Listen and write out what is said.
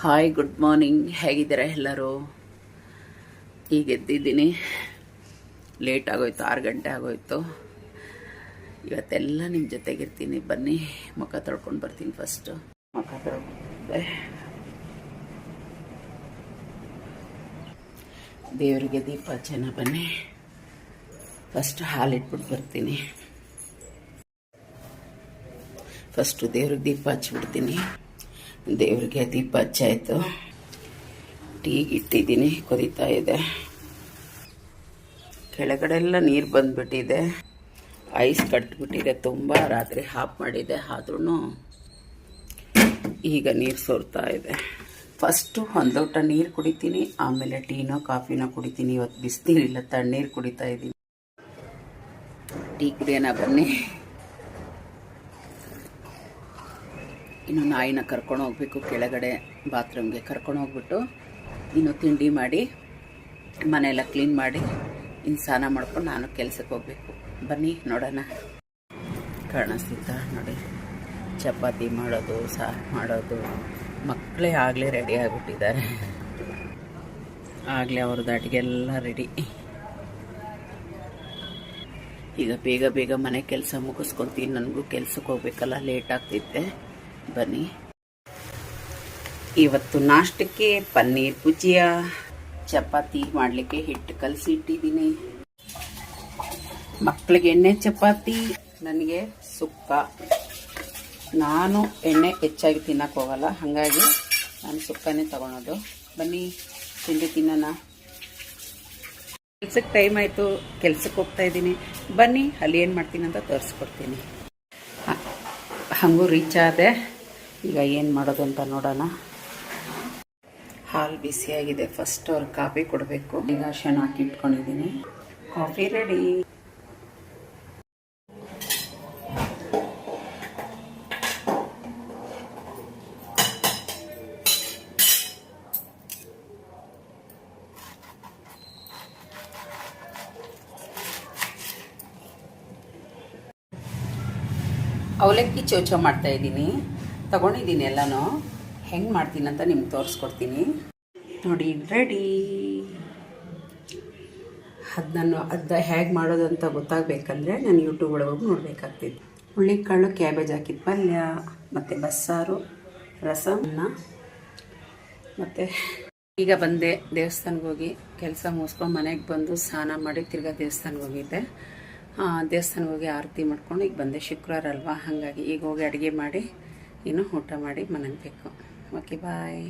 Hi good morning ಹೇಗಿದ್ದೀರಾ ಎಲ್ಲರೂ? ಈಗ ಎದ್ದಿದ್ದೀನಿ. ಲೇಟ್ ಆಗೋಯ್ತು, ಆರು ಗಂಟೆ ಆಗೋಯ್ತು. ಇವತ್ತೆಲ್ಲ ನಿಮ್ಮ ಜೊತೆಗಿರ್ತೀನಿ. ಬನ್ನಿ, ಮುಖ ತೊಳ್ಕೊಂಡು ಬರ್ತೀನಿ ಫಸ್ಟು ಮುಖ ತೊಳ್ಕೊಂಡೆ ದೇವರಿಗೆ ದೀಪ ಹಚ್ಚೋಣ ಬನ್ನಿ. ಫಸ್ಟ್ ಹಾಲಿಟ್ಬಿಟ್ಟು ಬರ್ತೀನಿ. ಫಸ್ಟು ದೇವ್ರಿಗೆ ದೀಪ ಹಚ್ಬಿಡ್ತೀನಿ ದೇವ್ರಿಗೆ ದೀಪ ಹಚ್ಚಾಯಿತು ಟೀಗೆ ಇಟ್ಟಿದ್ದೀನಿ, ಕುದೀತಾ ಇದೆ. ಕೆಳಗಡೆ ಎಲ್ಲ ನೀರು ಬಂದ್ಬಿಟ್ಟಿದೆ. ಐಸ್ ಕಟ್ಬಿಟ್ಟಿದೆ, ತುಂಬ ರಾತ್ರಿ ಹಾಪ್ ಮಾಡಿದೆ ಆದ್ರೂ ಈಗ ನೀರು ಸೋರ್ತಾ ಇದೆ. ಫಸ್ಟು ಒಂದು ಲೋಟ ನೀರು ಕುಡಿತೀನಿ, ಆಮೇಲೆ ಟೀನೋ, ಕಾಫಿನೋ ಕುಡಿತೀನಿ, ಇವತ್ತು ಬಿಸಿನೀರಿಲ್ಲ, ತಣ್ಣೀರು ಕುಡಿತಾ ಇದ್ದೀನಿ. ಟೀ ಕುಡಿಯೋಣ ಬನ್ನಿ. ಇನ್ನು ನಾಯಿನ ಕರ್ಕೊಂಡು ಹೋಗ್ಬೇಕು, ಕೆಳಗಡೆ ಬಾತ್ರೂಮ್ಗೆ ಕರ್ಕೊಂಡು ಹೋಗ್ಬಿಟ್ಟು ಇನ್ನು ತಿಂಡಿ ಮಾಡಿ, ಮನೆಯೆಲ್ಲ ಕ್ಲೀನ್ ಮಾಡಿ, ಇನ್ನು ಸ್ನಾನ ಮಾಡ್ಕೊಂಡು ನಾನು ಕೆಲಸಕ್ಕೆ ಹೋಗ್ಬೇಕು. ಬನ್ನಿ ನೋಡೋಣ. ಕಾಣಿಸ್ತಿತ್ತಾ ನೋಡಿ. ಚಪಾತಿ ಮಾಡೋದು, ಸಾರು ಮಾಡೋದು, ಮಕ್ಕಳೇ ಆಗಲೇ ರೆಡಿ ಆಗಿಬಿಟ್ಟಿದ್ದಾರೆ. ಆಗಲೇ ಅವ್ರದ್ದು ಅಡುಗೆಲ್ಲ ರೆಡಿ ಈಗ ಬೇಗ ಬೇಗ ಮನೆ ಕೆಲಸ ಮುಗಿಸ್ಕೊತೀನಿ. ನನಗೂ ಕೆಲ್ಸಕ್ಕೆ ಹೋಗ್ಬೇಕಲ್ಲ ಲೇಟ್ ಆಗ್ತಿದ್ದೆ ಬನ್ನಿ. ಇವತ್ತು ನಾಷ್ಟಕ್ಕೆ ಪನ್ನೀರ್ ಭುಜಿಯ. ಚಪಾತಿ ಮಾಡಲಿಕ್ಕೆ ಹಿಟ್ಟು ಕಲಸಿ ಇಟ್ಟಿದ್ದೀನಿ ಮಕ್ಕಳಿಗೆ ಎಣ್ಣೆ ಚಪಾತಿ, ನನಗೆ ಸುಕ್ಕ. ನಾನು ಎಣ್ಣೆ ಹೆಚ್ಚಾಗಿ ತಿನ್ನಕ್ಕೆ ಹೋಗಲ್ಲ, ಹಾಗಾಗಿ ನಾನು ಸುಕ್ಕನೇ ತಗೊಳೋದು. ಬನ್ನಿ, ತಿಂಡಿ ತಿನ್ನೋಣ. ಕೆಲ್ಸಕ್ಕೆ ಟೈಮ್ ಆಯಿತು ಕೆಲ್ಸಕ್ಕೆ ಹೋಗ್ತಾ ಇದ್ದೀನಿ. ಬನ್ನಿ, ಅಲ್ಲಿ ಏನು ಮಾಡ್ತೀನಿ ಅಂತ ತೋರಿಸ್ಕೊಡ್ತೀನಿ. ಹಾಗೂ ರೀಚ್ ಆದೆ. ಈಗ ಏನು ಮಾಡೋದು ಅಂತ ನೋಡೋಣ. ಹಾಲು ಬಿಸಿಯಾಗಿದೆ ಫಸ್ಟ್ ಅವ್ರಿಗೆ ಕಾಫಿ ಕೊಡಬೇಕು. ಈಗ ಶಣ ಹಾಕಿ ಇಟ್ಕೊಂಡಿದ್ದೀನಿ. ಕಾಫಿ ರೆಡಿ ಅವಲಕ್ಕಿ ಚೌಚ ಮಾಡ್ತಾ ಇದ್ದೀನಿ. ತಗೊಂಡಿದ್ದೀನಿ ಎಲ್ಲನೂ. ಹೆಂಗೆ ಮಾಡ್ತೀನಿ ಅಂತ ನಿಮ್ಗೆ ತೋರಿಸ್ಕೊಡ್ತೀನಿ. ನೋಡಿ ರೆಡಿ ಅದನ್ನು ನಾನು ಅದು ಹೇಗೆ ಮಾಡೋದು ಅಂತ ಗೊತ್ತಾಗಬೇಕಂದ್ರೆ ನಾನು ಯೂಟ್ಯೂಬ್ ಒಳಗೆ ಹೋಗಿ ನೋಡಬೇಕಾಗ್ತಿತ್ತು. ಹುಳ್ಳಿಕಾಳು ಕ್ಯಾಬೇಜ್ ಹಾಕಿದ ಪಲ್ಯ, ಮತ್ತು ಬಸ್ಸಾರು ರಸಮನ್ನ ಮತ್ತು ಈಗ ಬಂದೆ ದೇವಸ್ಥಾನಕ್ಕೆ ಹೋಗಿ. ಕೆಲಸ ಮುಗಿಸ್ಕೊಂಡು ಮನೆಗೆ ಬಂದು ಸ್ನಾನ ಮಾಡಿ ತಿರ್ಗಾ ದೇವಸ್ಥಾನಕ್ಕೆ ಹೋಗಿದ್ದೆ. ದೇವಸ್ಥಾನಕ್ಕೆ ಹೋಗಿ ಆರತಿ ಮಾಡ್ಕೊಂಡು ಈಗ ಬಂದೆ. ಶುಕ್ರವಾರ ಅಲ್ವಾ? ಹಾಗಾಗಿ ಈಗ ಹೋಗಿ ಅಡುಗೆ ಮಾಡಿ ಇನ್ನು ಊಟ ಮಾಡಿ ಮನೆಗೆ ಬೇಕು ಓಕೆ ಬಾಯ್